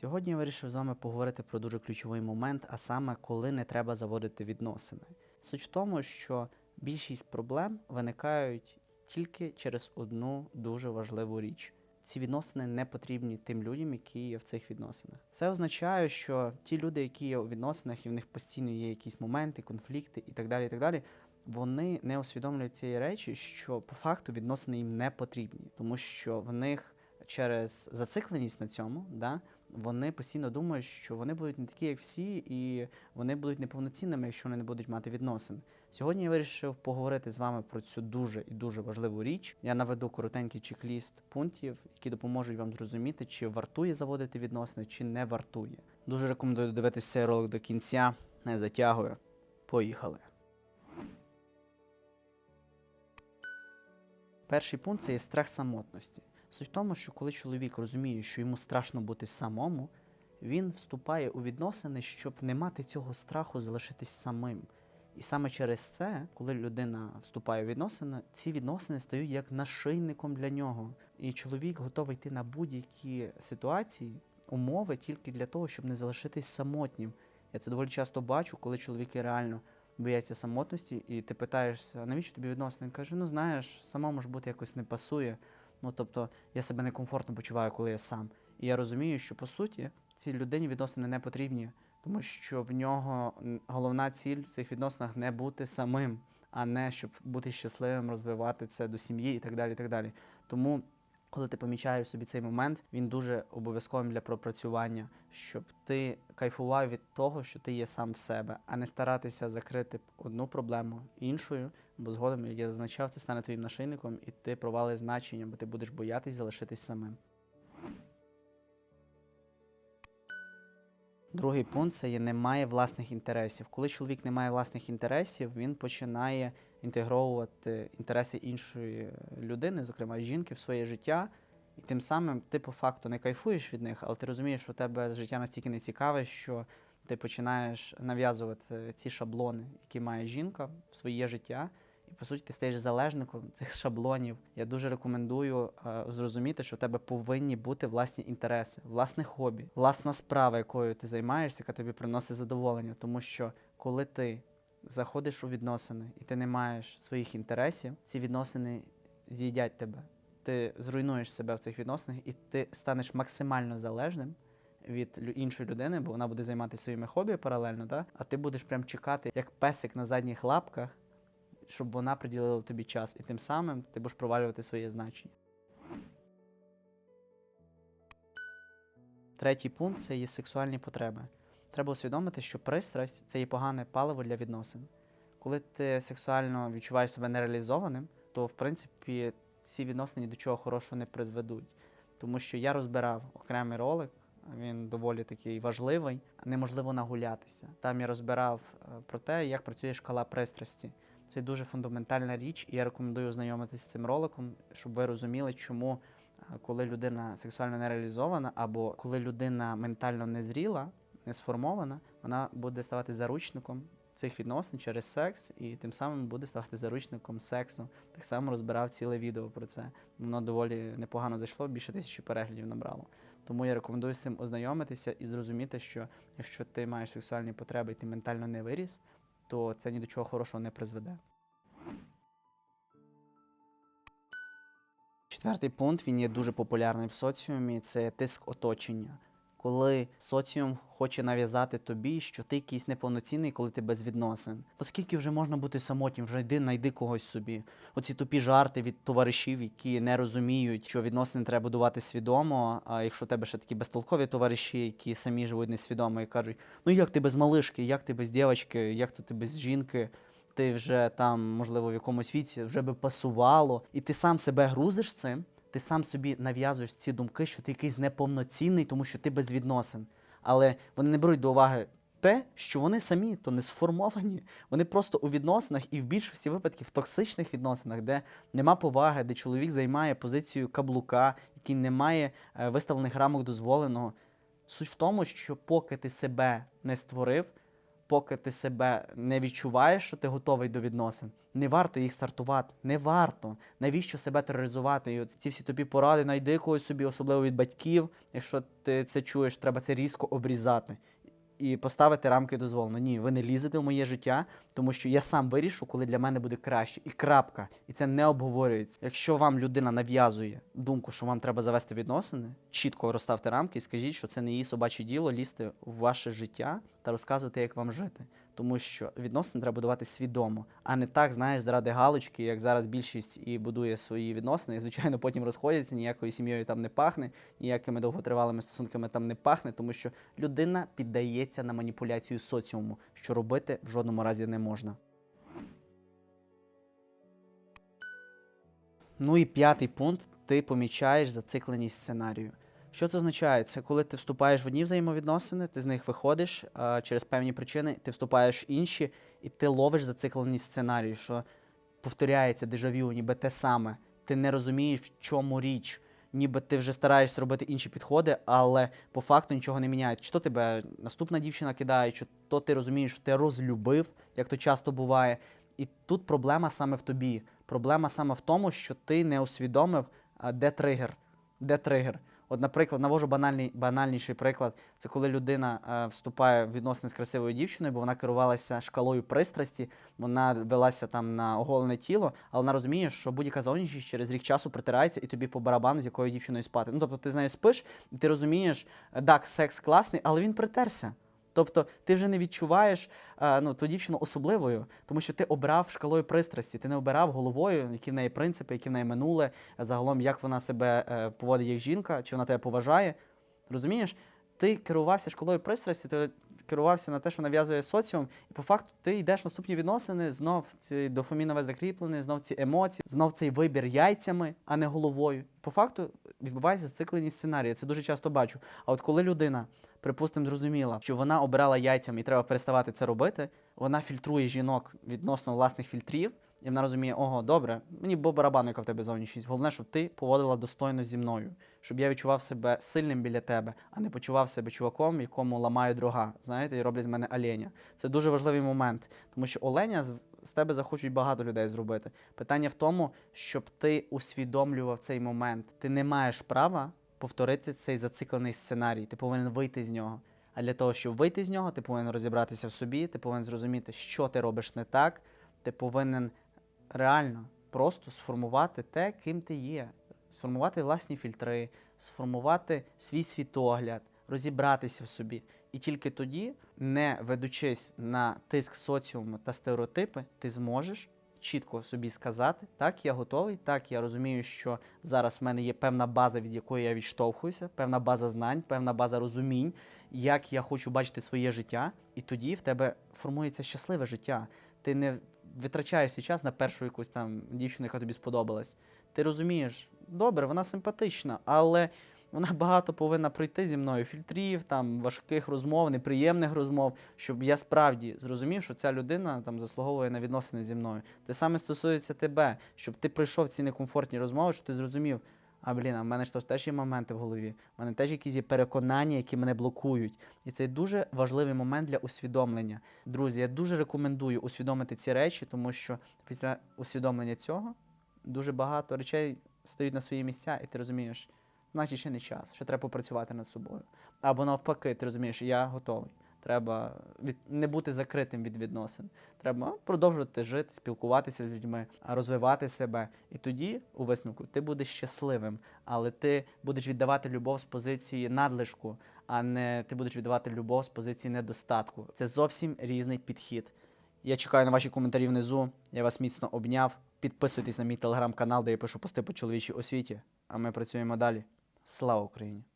Сьогодні я вирішив з вами поговорити про дуже ключовий момент, а саме коли не треба заводити відносини. Суть в тому, що більшість проблем виникають тільки через одну дуже важливу річ. Ці відносини не потрібні тим людям, які є в цих відносинах. Це означає, що ті люди, які є у відносинах, і в них постійно є якісь моменти, конфлікти і так далі, і так далі, вони не усвідомлюють цієї речі, що по факту відносини їм не потрібні, тому що в них через зацикленість на цьому, да, вони постійно думають, що вони будуть не такі, як всі, і вони будуть неповноцінними, якщо вони не будуть мати відносин. Сьогодні я вирішив поговорити з вами про цю дуже і дуже важливу річ. Я наведу коротенький чек-ліст пунктів, які допоможуть вам зрозуміти, чи вартує заводити відносини, чи не вартує. Дуже рекомендую дивитися цей ролик до кінця. Не затягую. Поїхали. Перший пункт це є страх самотності. Суть в тому, що коли чоловік розуміє, що йому страшно бути самому, він вступає у відносини, щоб не мати цього страху залишитись самим. І саме через це, коли людина вступає у відносини, ці відносини стають як нашийником для нього. І чоловік готовий йти на будь-які ситуації, умови тільки для того, щоб не залишитись самотнім. Я це доволі часто бачу, коли чоловіки реально бояться самотності, і ти питаєшся, навіщо тобі відносини? Він каже, ну знаєш, самому ж бути якось не пасує. Ну тобто я себе некомфортно почуваю, коли я сам. І я розумію, що по суті цій людині відносини не потрібні, тому що в нього головна ціль в цих відносинах не бути самим, а не щоб бути щасливим, розвивати це до сім'ї і так далі. і так далі. Тому, коли ти помічаєш собі цей момент, він дуже обов'язковим для пропрацювання, щоб ти кайфував від того, що ти є сам в себе, а не старатися закрити одну проблему іншою, бо згодом, як я зазначав, це стане твоїм нашийником, і ти провалиш значення, бо ти будеш боятись залишитись самим. Другий пункт це є немає власних інтересів. Коли чоловік не має власних інтересів, він починає інтегровувати інтереси іншої людини, зокрема жінки, в своє життя. І тим самим ти по факту не кайфуєш від них, але ти розумієш, що у тебе життя настільки не цікаве, що ти починаєш нав'язувати ці шаблони, які має жінка в своє життя. І по суті ти стаєш залежником цих шаблонів. Я дуже рекомендую е, зрозуміти, що в тебе повинні бути власні інтереси, власне хобі, власна справа, якою ти займаєшся, яка тобі приносить задоволення. Тому що коли ти заходиш у відносини і ти не маєш своїх інтересів, ці відносини з'їдять тебе. Ти зруйнуєш себе в цих відносинах, і ти станеш максимально залежним від іншої людини, бо вона буде займатися своїми хобі паралельно, да? а ти будеш прям чекати, як песик на задніх лапках, щоб вона приділила тобі час, і тим самим ти будеш провалювати своє значення. Третій пункт це є сексуальні потреби. Треба усвідомити, що пристрасть це є погане паливо для відносин. Коли ти сексуально відчуваєш себе нереалізованим, то в принципі ці відносини ні до чого хорошого не призведуть. Тому що я розбирав окремий ролик, він доволі такий важливий, неможливо нагулятися. Там я розбирав е, про те, як працює шкала пристрасті. Це дуже фундаментальна річ, і я рекомендую ознайомитися з цим роликом, щоб ви розуміли, чому е, коли людина сексуально не реалізована, або коли людина ментально незріла, не сформована, вона буде ставати заручником цих відносин через секс, і тим самим буде ставати заручником сексу. Так само розбирав ціле відео про це. Воно доволі непогано зайшло, більше тисячі переглядів набрало. Тому я рекомендую з цим ознайомитися і зрозуміти, що якщо ти маєш сексуальні потреби і ти ментально не виріс, то це ні до чого хорошого не призведе. Четвертий пункт він є дуже популярний в соціумі. Це тиск оточення. Коли соціум хоче нав'язати тобі, що ти якийсь неповноцінний, коли ти без відносин. Оскільки вже можна бути самотнім, вже йди, знайди когось собі. Оці тупі жарти від товаришів, які не розуміють, що відносини треба будувати свідомо. А якщо в тебе ще такі безтолкові товариші, які самі живуть несвідомо і кажуть: ну як ти без малишки, як ти без дівчинки, як то ти без жінки, ти вже там, можливо, в якомусь віці вже би пасувало, і ти сам себе грузиш цим, ти сам собі нав'язуєш ці думки, що ти якийсь неповноцінний, тому що ти без відносин. Але вони не беруть до уваги те, що вони самі то не сформовані. Вони просто у відносинах і в більшості випадків в токсичних відносинах, де нема поваги, де чоловік займає позицію каблука, який не має е, виставлених рамок дозволеного. Суть в тому, що поки ти себе не створив, поки ти себе не відчуваєш, що ти готовий до відносин, не варто їх стартувати. Не варто. Навіщо себе тероризувати? І ці всі тобі поради, найди когось собі, особливо від батьків. Якщо ти це чуєш, треба це різко обрізати. І поставити рамки дозволено. Ні, ви не лізете в моє життя, тому що я сам вирішу, коли для мене буде краще. І крапка. І це не обговорюється. Якщо вам людина нав'язує думку, що вам треба завести відносини, чітко розставте рамки і скажіть, що це не її собаче діло лізти в ваше життя та розказувати, як вам жити. Тому що відносини треба будувати свідомо, а не так, знаєш, заради галочки, як зараз більшість і будує свої відносини. І, звичайно, потім розходяться, ніякою сім'єю там не пахне, ніякими довготривалими стосунками там не пахне, тому що людина піддається на маніпуляцію соціуму, що робити в жодному разі не можна. Ну і п'ятий пункт: ти помічаєш зацикленість сценарію. Що це означає? Це коли ти вступаєш в одні взаємовідносини, ти з них виходиш а, через певні причини, ти вступаєш в інші, і ти ловиш зацикленість сценарію, що повторяється дежавю, ніби те саме. Ти не розумієш, в чому річ, ніби ти вже стараєшся робити інші підходи, але по факту нічого не міняється. Чи то тебе наступна дівчина кидає, чи то ти розумієш, що ти розлюбив, як то часто буває. І тут проблема саме в тобі. Проблема саме в тому, що ти не усвідомив, а, де тригер. Де тригер. От, наприклад, навожу банальний, банальніший приклад. Це коли людина е, вступає в відносини з красивою дівчиною, бо вона керувалася шкалою пристрасті, вона велася там на оголене тіло, але вона розуміє, що будь-яка зовнішність через рік часу притирається і тобі по барабану, з якою дівчиною спати. Ну тобто ти з нею спиш, і ти розумієш, е, так, секс класний, але він притерся. Тобто ти вже не відчуваєш е, ну, ту дівчину особливою, тому що ти обрав шкалою пристрасті, ти не обирав головою, які в неї принципи, які в неї минуле, загалом як вона себе е, поводить як жінка, чи вона тебе поважає. Розумієш? Ти керувався шкалою пристрасті, ти керувався на те, що нав'язує соціум, і по факту ти йдеш в наступні відносини, знов ці дофамінове закріплення, знов ці емоції, знов цей вибір яйцями, а не головою. По факту відбувається зацикленість сценарії. Це дуже часто бачу. А от коли людина, припустимо, зрозуміла, що вона обирала яйцями і треба переставати це робити, вона фільтрує жінок відносно власних фільтрів. І вона розуміє, ого, добре, мені бо барабану, яка в тебе зовнішність. Головне, щоб ти поводила достойно зі мною, щоб я відчував себе сильним біля тебе, а не почував себе чуваком, якому ламають дрога, знаєте, і роблять з мене оленя. Це дуже важливий момент, тому що оленя з тебе захочуть багато людей зробити. Питання в тому, щоб ти усвідомлював цей момент. Ти не маєш права повторити цей зациклений сценарій. Ти повинен вийти з нього. А для того, щоб вийти з нього, ти повинен розібратися в собі, ти повинен зрозуміти, що ти робиш не так. Ти повинен реально просто сформувати те, ким ти є, сформувати власні фільтри, сформувати свій світогляд, розібратися в собі. І тільки тоді, не ведучись на тиск соціуму та стереотипи, ти зможеш чітко собі сказати: так, я готовий, так, я розумію, що зараз в мене є певна база, від якої я відштовхуюся, певна база знань, певна база розумінь, як я хочу бачити своє життя, і тоді в тебе формується щасливе життя. Ти не витрачаєш свій час на першу якусь там дівчину, яка тобі сподобалась. Ти розумієш, добре, вона симпатична, але вона багато повинна пройти зі мною фільтрів, там важких розмов, неприємних розмов, щоб я справді зрозумів, що ця людина там заслуговує на відносини зі мною. Те саме стосується тебе, щоб ти пройшов ці некомфортні розмови, щоб ти зрозумів. А блін, а в мене ж теж є моменти в голові. В мене теж якісь є переконання, які мене блокують. І це дуже важливий момент для усвідомлення. Друзі, я дуже рекомендую усвідомити ці речі, тому що після усвідомлення цього дуже багато речей стають на свої місця, і ти розумієш, значить ще не час, ще треба попрацювати над собою. Або навпаки, ти розумієш, я готовий. Треба від не бути закритим від відносин. Треба продовжувати жити, спілкуватися з людьми, розвивати себе. І тоді, у висновку, ти будеш щасливим, але ти будеш віддавати любов з позиції надлишку, а не ти будеш віддавати любов з позиції недостатку. Це зовсім різний підхід. Я чекаю на ваші коментарі внизу. Я вас міцно обняв. Підписуйтесь на мій телеграм-канал, де я пишу пости по чоловічій освіті. А ми працюємо далі. Слава Україні!